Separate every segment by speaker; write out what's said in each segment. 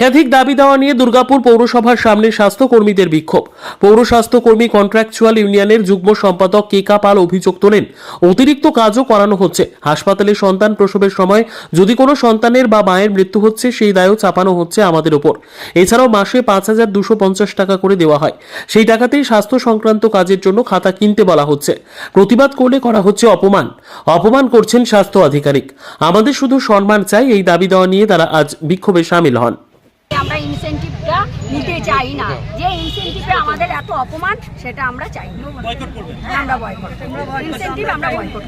Speaker 1: একাধিক দাবি দেওয়া নিয়ে দুর্গাপুর পৌরসভার সামনে স্বাস্থ্যকর্মীদের বিক্ষোভ। পৌর স্বাস্থ্যকর্মী কন্ট্রাকচুয়াল ইউনিয়নের যুগ্ম সম্পাদক কেকা পাল অভিযোগ তোলেন, অতিরিক্ত কাজও করানো হচ্ছে। হাসপাতালে সন্তান প্রসবের সময় যদি কোনো সন্তানের বা মায়ের মৃত্যু হচ্ছে, সেই দায়ও চাপানো হচ্ছে আমাদের ওপর। এছাড়াও মাসে পাঁচ হাজার দুশো পঞ্চাশ টাকা করে দেওয়া হয়। সেই টাকাতেই স্বাস্থ্য সংক্রান্ত কাজের জন্য খাতা কিনতে বলা হচ্ছে। প্রতিবাদ করলে করা হচ্ছে অপমান। অপমান করছেন স্বাস্থ্য আধিকারিক। আমাদের শুধু সম্মান চাই, এই দাবি দেওয়া নিয়ে তারা আজ বিক্ষোভে সামিল হন।
Speaker 2: আমরা ইনসেনটিভটা নিতে চাই না। যে ইনসেনটিভে আমাদের এত অপমান সেটা আমরা চাই না।
Speaker 3: বয়কট করবেন।
Speaker 2: হ্যাঁ, আমরা বয়কট ইনসেনটিভ আমরা বয়কট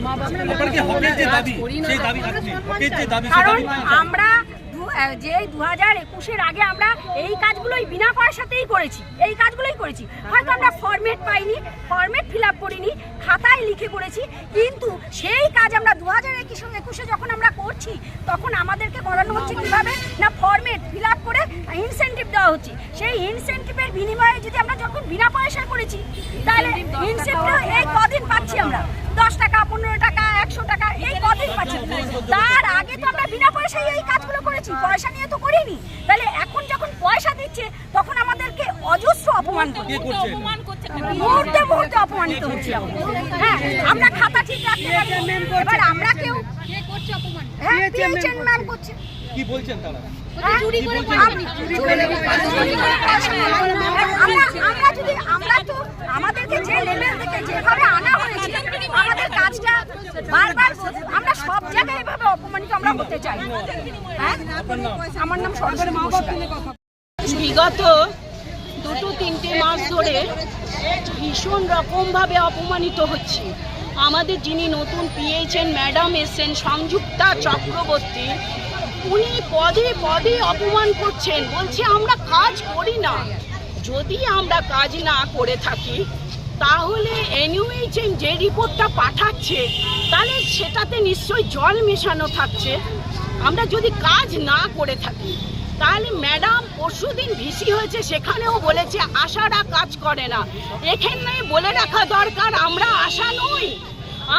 Speaker 3: যে দাবি সেই দাবি আপনি হকের যে দাবি সেই
Speaker 2: কারণ আমরা দু- যে দু হাজার একুশের আগে আমরা এই কাজগুলোই বিনা পয়সাতেই করেছি। এই কাজগুলোই করেছি। হয়তো আমরা ফরম্যাট পাইনি ফরম্যাট ফিল আপ করিনি খাতায় লিখে করেছি কিন্তু সেই কাজ আমরা দু হাজার একুশে একুশে যখন আমরা করছি তখন আমাদেরকে করানো হচ্ছে কীভাবে না ফরম্যাট ফিল আপ করে ইনসেন্টিভ দেওয়া হচ্ছে সেই ইনসেন্টিভের বিনিময়ে যদি আমরা যখন বিনা পয়সা করেছি তাহলে ইনসেন্টিভ এই কদিন পাচ্ছি আমরা। দশ টাকা পনেরো টাকা একশো টাকা এই কদিন পাচ্ছি। তার আগে তো আমরা বিনা পয়সায় এই কাজগুলো করেছি পয়সা নিয়ে তো করিনি। তাহলে এখন যখন পয়সা দিচ্ছে তখন আমাদেরকে অজস্র অপমান করছে। মুহূর্তে মুহূর্তে অপমানিত হচ্ছি হ্যাঁ আমরা খাতা ঠিক রাখতে পারি। এবার আমরা কেউ হ্যাঁ পিএইচএন ম্যাম করছে।
Speaker 3: কি বলছেন তারা?
Speaker 2: আম- চুরি করে আমরা আমরা যদি আমরা তো আমাদেরকে যে লেভেল থেকে যেভাবে আনা হয়েছে আমাদের কাজটা বারবার আমরা সব জায়গায় এভাবে অপমানিত আমরা হতে চাই হ্যাঁ? আমার নাম সরকারি নমস্কার
Speaker 4: বিগত দুটো তিনটে মাস ধরে ভীষণ রকমভাবে অপমানিত হচ্ছে। আমাদের যিনি নতুন পিএইচএন ম্যাডাম এসছেন, সংযুক্তা চক্রবর্তী, উনি পদে পদে অপমান করছেন। বলছে, আমরা কাজ করি না। যদি আমরা কাজ না করে থাকি, তাহলে এনইউএইচএন যে রিপোর্টটা পাঠাচ্ছে, তাহলে সেটাতে নিশ্চয়ই জল মেশানো থাকছে। আমরা যদি কাজ না করে থাকি তাহলে ম্যাডাম পরশুদিন ভিসি হয়েছে, সেখানেও বলেছে আশারা কাজ করে না। এখানে বলে রাখা দরকার, আমরা আশা নই।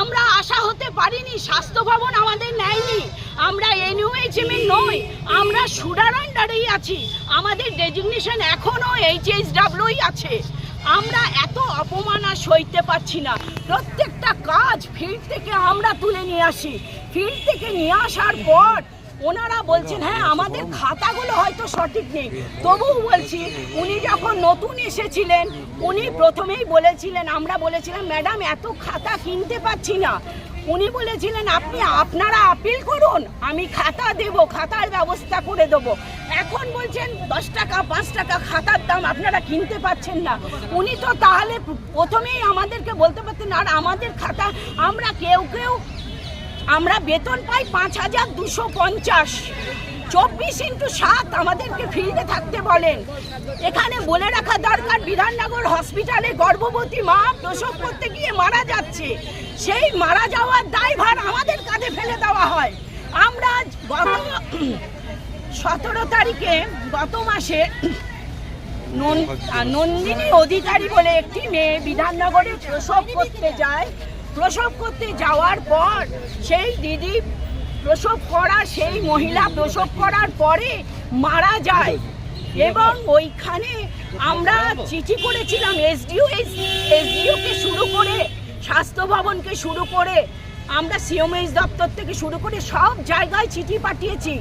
Speaker 4: আমরা আশা হতে পারিনি, স্বাস্থ্য ভবন আমাদের নেয়নি। আমরা এনইউএইচএম নই, আমরা সুডার আন্ডারেই আছি। আমাদের ডেজিগনেশন এখনও এইচএইচডাব্লিউই আছে। আমরা এত অপমান সইতে পারছি না। প্রত্যেকটা কাজ ফিল্ড থেকে আমরা তুলে নিয়ে আসি। ফিল্ড থেকে নিয়ে আসার পর ওনারা বলছেন হ্যাঁ আমাদের খাতাগুলো হয়তো সঠিক নেই। তবুও বলছি উনি যখন নতুন এসেছিলেন উনি প্রথমেই বলেছিলেন আমরা বলেছিলাম ম্যাডাম এত খাতা কিনতে পাচ্ছি না। উনি বলেছিলেন আপনি আপনারা আপিল করুন আমি খাতা দেব খাতার ব্যবস্থা করে দেবো। এখন বলছেন দশ টাকা পাঁচ টাকা খাতার দাম আপনারা কিনতে পাচ্ছেন না। উনি তো তাহলে প্রথমেই আমাদেরকে বলতে পারতেন আর আমাদের খাতা আমরা কেউ কেউ আমরা বেতন পাই পাঁচ হাজার দুশো পঞ্চাশ। চব্বিশ ইন্টু সাত আমাদেরকে ফিল্ডে থাকতে বলেন। এখানে বলে রাখা দরকার, বিধাননগর হসপিটালে গর্ভবতী মা প্রসব করতে গিয়ে মারা যাচ্ছে। সেই মারা যাওয়ার দায়ভার আমাদের কাঁধে ফেলে দেওয়া হয়। আমরা গত সতেরো তারিখে, গত মাসে নন- নন্দিনী অধিকারী বলে একটি মেয়ে বিধাননগরে প্রসব করতে যায়। প্রসব করতে যাওয়ার পর, সেই দিদি প্রসব করা, সেই মহিলা প্রসব করার পরে মারা যায়। এবং ওইখানে আমরা চিঠি করেছিলাম এসডিও এসডিওকে শুরু করে, স্বাস্থ্য ভবনকে শুরু করে, আমরা সিএমএইচ দপ্তর থেকে শুরু করে সব জায়গায় চিঠি পাঠিয়েছি।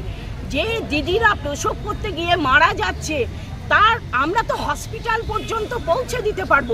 Speaker 4: যে দিদিরা প্রসব করতে গিয়ে মারা যাচ্ছে, তার আমরা তো হসপিটাল পর্যন্ত পৌঁছে দিতে পারব।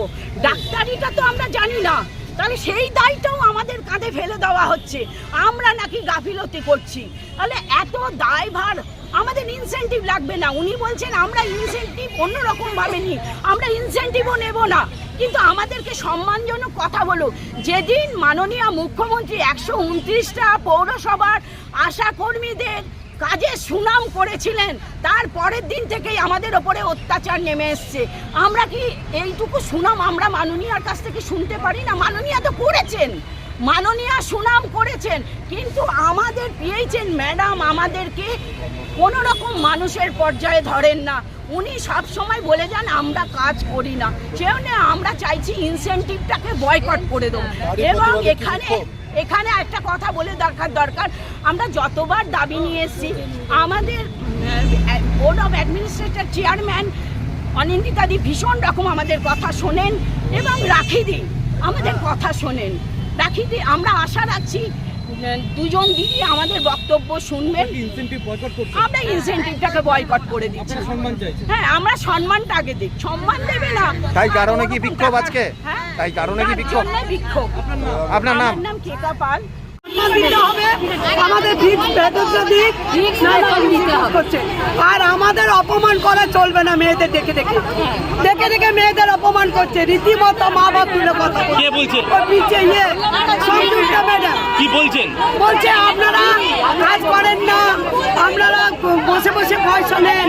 Speaker 4: ডাক্তারিটা তো আমরা জানি না। তাহলে সেই দায়টাও আমাদের কাঁধে ফেলে দেওয়া হচ্ছে। আমরা নাকি গাফিলতি করছি। তাহলে এত দায়ভার, আমাদের ইনসেন্টিভ লাগবে না। উনি বলছেন, আমরা ইনসেন্টিভ অন্যরকম ভাবে নিই। আমরা ইনসেন্টিভও নেব না। কিন্তু আমাদেরকে সম্মানজনক কথা বলো যেদিন মাননীয় মুখ্যমন্ত্রী একশো উনত্রিশটা পৌরসভার আশা কর্মীদের কাজে সুনাম করেছিলেন। তার পরের দিন থেকেই আমাদের ওপরে অত্যাচার নেমে এসছে। আমরা কি এইটুকু সুনাম আমরা মাননীয়ার কাছ থেকে শুনতে পারি না? মাননীয়া তো করেছেন। মাননীয়া সুনাম করেছেন। কিন্তু আমাদের পেয়েছেন ম্যাডাম আমাদেরকে কোনো রকম মানুষের পর্যায়ে ধরেন না। উনি সব সময় বলে যান আমরা কাজ করি না। সেজন্য আমরা চাইছি ইনসেন্টিভটাকে বয়কট করে দেবো। এবং এখানে এখানে একটা কথা বলে দরকার দরকার। আমরা যতবার দাবি নিয়ে এসেছি, আমাদের বোর্ড অফ অ্যাডমিনিস্ট্রেটর চেয়ারম্যান অনিন্দিতাদি ভীষণ রকম আমাদের কথা শোনেন এবং রাখি দিন আমাদের কথা শোনেন। রাখি দি, আমরা আশা রাখছি দুজন দিদি আমাদের বক্তব্য শুনবেন
Speaker 3: ইনসেন্টিভ বয়কট করছে?
Speaker 4: আমরা ইনসেন্টিভটাকে বয়কট করে দিচ্ছি। হ্যাঁ আমরা সম্মানটা আগে দিই। সম্মান দেবে না।
Speaker 5: তাই কারণে কি বিক্ষোভ আজকে?
Speaker 4: হ্যাঁ?
Speaker 5: তাই কারণে কি বিক্ষোভ?
Speaker 4: বিক্ষোভ।
Speaker 5: আপনার নাম?
Speaker 4: কেতা নাম কেতা পাল।
Speaker 6: আমাদের করছে। আর আমাদের অপমান করা চলবে না মেয়েদের দেখে দেখে। দেখে দেখে মেয়েদের অপমান করছে। রীতিমতো মা বাপ তুলে কথা বলছে।
Speaker 3: কে বলছে?
Speaker 6: নিচে ইয়ে
Speaker 3: কি বলছেন?
Speaker 6: বলছে আপনারা কাজ করেন না। আপনারা বসে বসে পয়সা নেন।